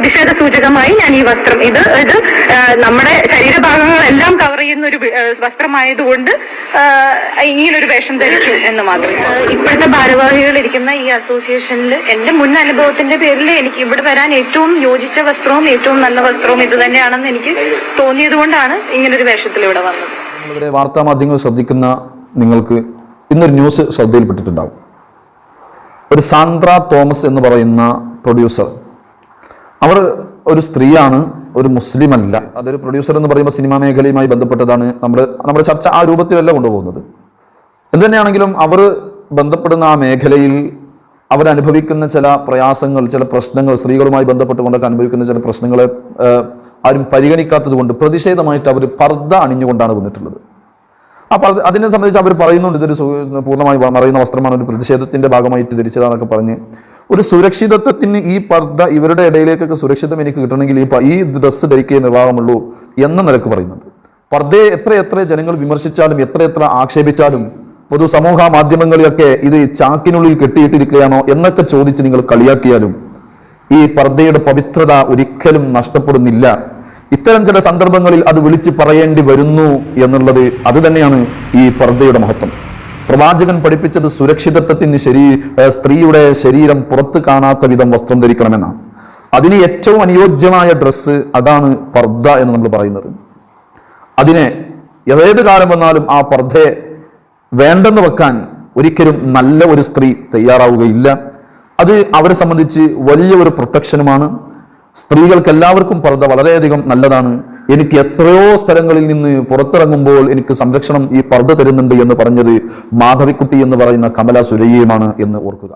പ്രതിഷേധ സൂചകമായി ഞാൻ ഈ വസ്ത്രം ഇത് ഇത് നമ്മുടെ ശരീരഭാഗങ്ങളെല്ലാം കവർ ചെയ്യുന്ന ഒരു വസ്ത്രമായതുകൊണ്ട് ഇങ്ങനൊരു വേഷം ധരിച്ചു എന്ന് മാത്രം. ഇപ്പോഴത്തെ ഭാരവാഹികൾ ഇരിക്കുന്ന ഈ അസോസിയേഷനിൽ എന്റെ മുൻ അനുഭവത്തിന്റെ പേരിൽ എനിക്ക് ഇവിടെ വരാൻ ഏറ്റവും യോജിച്ച വസ്ത്രവും ഏറ്റവും നല്ല വസ്ത്രവും ഇത് തന്നെയാണെന്ന് എനിക്ക് തോന്നിയത് കൊണ്ടാണ് ഇങ്ങനൊരു വേഷത്തിൽ ഇവിടെ വന്നത്. വാർത്താ മാധ്യമങ്ങൾ ശ്രദ്ധിക്കുന്ന നിങ്ങൾക്ക് ഇന്നൊരു ന്യൂസ് ശ്രദ്ധയിൽപ്പെട്ടിട്ടുണ്ടാവും. ഒരു സാന്ദ്ര തോമസ് എന്ന് പറയുന്ന പ്രൊഡ്യൂസർ അവർ ഒരു സ്ത്രീയാണ് ഒരു മുസ്ലിം അല്ല അതൊരു പ്രൊഡ്യൂസർ എന്ന് പറയുമ്പോൾ സിനിമാ മേഖലയുമായി ബന്ധപ്പെട്ടതാണ് നമ്മൾ നമ്മുടെ ചർച്ച ആ രൂപത്തിലല്ല കൊണ്ടുപോകുന്നത്. എന്ത് തന്നെയാണെങ്കിലും അവർ ബന്ധപ്പെടുന്ന ആ മേഖലയിൽ അവരനുഭവിക്കുന്ന ചില പ്രയാസങ്ങൾ ചില പ്രശ്നങ്ങൾ സ്ത്രീകളുമായി ബന്ധപ്പെട്ടുകൊണ്ടൊക്കെ അനുഭവിക്കുന്ന ചില പ്രശ്നങ്ങളെ ആരും പരിഗണിക്കാത്തത് കൊണ്ട് പ്രതിഷേധമായിട്ട് അവർ പർദ്ദ അണിഞ്ഞുകൊണ്ടാണ് വന്നിട്ടുള്ളത്. അപ്പോൾ അതിനെ സംബന്ധിച്ച് അവർ പറയുന്നുണ്ട് ഇതൊരു പൂർണമായി മറയുന്ന വസ്ത്രമാണ് ഒരു പ്രതിഷേധത്തിന്റെ ഭാഗമായിട്ട് ധരിച്ചതാണെന്നൊക്കെ പറഞ്ഞ് ഒരു സുരക്ഷിതത്വത്തിന് ഈ പർദ്ദ ഇവരുടെ ഇടയിലേക്കൊക്കെ സുരക്ഷിതം എനിക്ക് കിട്ടണമെങ്കിൽ ഈ ഈ ഡ്രസ്സ് ധരിക്കേ നിർവാഹമുള്ളൂ എന്ന നിലയ്ക്ക് പറയുന്നുണ്ട്. പർദ്ദയെ എത്ര എത്ര ജനങ്ങൾ വിമർശിച്ചാലും എത്ര എത്ര ആക്ഷേപിച്ചാലും പൊതു സമൂഹ മാധ്യമങ്ങളിലൊക്കെ ഇത് ചാക്കിനുള്ളിൽ കെട്ടിയിട്ടിരിക്കുകയാണോ എന്നൊക്കെ ചോദിച്ച് നിങ്ങൾ കളിയാക്കിയാലും ഈ പർദ്ദയുടെ പവിത്രത ഒരിക്കലും നഷ്ടപ്പെടുന്നില്ല. ഇത്തരം ചില സന്ദർഭങ്ങളിൽ അത് വിളിച്ച് പറയേണ്ടി വരുന്നു എന്നുള്ളത് അത് തന്നെയാണ് ഈ പർദ്ദയുടെ മഹത്വം. പ്രവാചകൻ പഠിപ്പിച്ചത് സുരക്ഷിതത്വത്തിന് ശരീ സ്ത്രീയുടെ ശരീരം പുറത്ത് കാണാത്ത വിധം വസ്ത്രം ധരിക്കണമെന്നാണ്. അതിന് ഏറ്റവും അനുയോജ്യമായ ഡ്രസ്സ് അതാണ് പർദ്ദ എന്ന് നമ്മൾ പറയുന്നത്. അതിനെ ഏത് കാലം വന്നാലും ആ പർദ്ധയെ വേണ്ടെന്ന് വെക്കാൻ ഒരിക്കലും നല്ല ഒരു സ്ത്രീ തയ്യാറാവുകയില്ല. അത് അവരെ സംബന്ധിച്ച് വലിയ ഒരു പ്രൊട്ടക്ഷനുമാണ്. സ്ത്രീകൾക്ക് എല്ലാവർക്കും പർദ്ധ വളരെയധികം നല്ലതാണ്. എനിക്ക് എത്രയോ സ്ഥലങ്ങളിൽ നിന്ന് പുറത്തിറങ്ങുമ്പോൾ എനിക്ക് സംരക്ഷണം ഈ പർദ്ദ തരുന്നുണ്ട് എന്ന് പറഞ്ഞത് മാധവിക്കുട്ടി എന്ന് പറയുന്ന കമല സുരയ്യയുമാണ് എന്ന് ഓർക്കുക.